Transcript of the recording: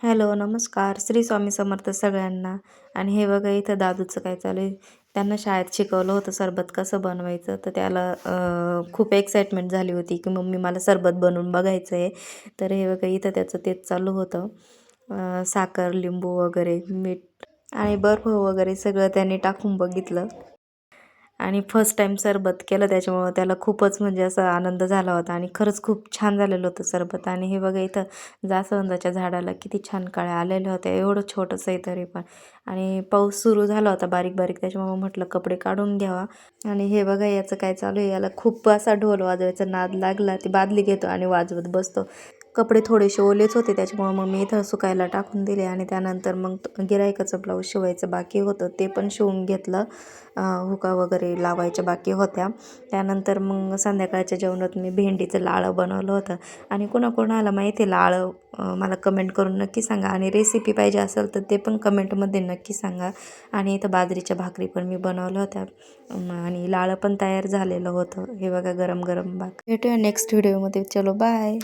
Hello नमस्कार. श्री स्वामी समर्थ सगळ्यांना. आणि हे बघा इथं दादूचं काय चालू आहे? त्यांना शाळेत शिकवलं होतं सरबत कसं बनवायचं. तर त्याला खूप एक्साइटमेंट झाली होती की मम्मी मला सरबत बनवून बघायचं आहे तर हे बघा इथं त्याचं तेच चालू होतं. साखर लिंबू वगैरे मीठ आणि बर्फ वगैरे सगळं त्याने टाकून बघितलं. आणि फर्स्ट टाईम सरबत केलं त्याच्यामुळं त्याला खूपच म्हणजे असा आनंद झाला होता आणि खरंच खूप छान झालेलं होतं सरबत. आणि हे बघा इथं जास्वंदाच्या झाडाला किती छान कळ्या आलेल्या होत्या एवढं छोटंसं आहे तरी पण. आणि पाऊस सुरू झाला होता बारीक बारीक त्याच्यामुळं म्हटलं कपडे काढून घ्यावा. आणि हे बघा याचं काय चालू आहे याला खूप असा ढोल वाजवायचा नाद लागला ती बादली घेतो आणि वाजवत बसतो. कपडे थोडेसे ओलेच होते त्याच्यामुळं मग मी इथं सुकायला टाकून दिले आणि त्यानंतर मग गिरायकाचं ब्लाऊज शिवायचं बाकी होतं. ते पण शिवून घेतलं. हुका वगैरे लावायच्या बाकी होत्या. त्यानंतर मग संध्याकाळच्या जेवणात मी भेंडीचं लाळं बनवलं होतं. आणि कोणाकोणाला माहिती आहे लाळं मला कमेंट करून नक्की सांगा. आणि रेसिपी पाहिजे असेल तर ते पण कमेंटमध्ये नक्की सांगा. आणि इथं बाजरीच्या भाकरी पण मी बनवल्या होत्या. आणि लाळं पण तयार झालेलं होतं. हे बघा गरम गरम भाक भेटूया नेक्स्ट व्हिडिओमध्ये चलो बाय